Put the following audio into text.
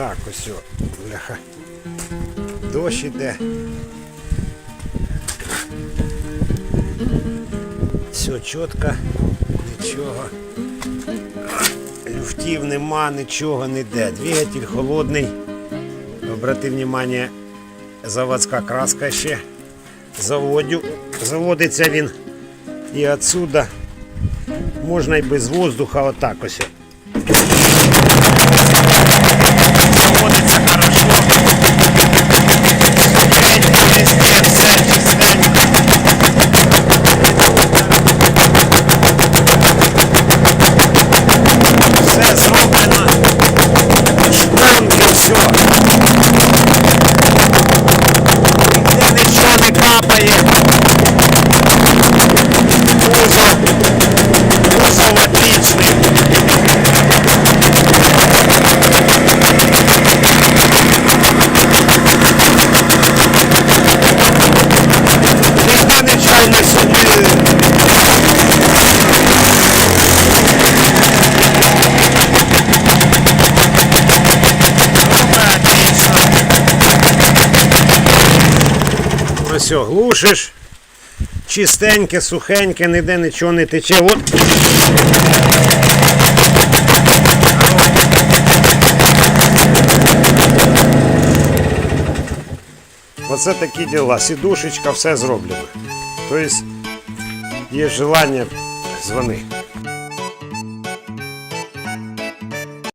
Так, ось о, бляха. Дощ іде. Все чітко, нічого. Люфтів нема, нічого не йде. Двигатель холодний. Обрати внимание, заводська краска ще. Заводю. Заводиться він і отсюда. Можна і без воздуха отак ось. Все Ось о, глушиш. Чистеньке, сухеньке, ніде нічого не тече. От. Оце такі діла. Сідушечка, все зроблено. Тобто, є желання, дзвони.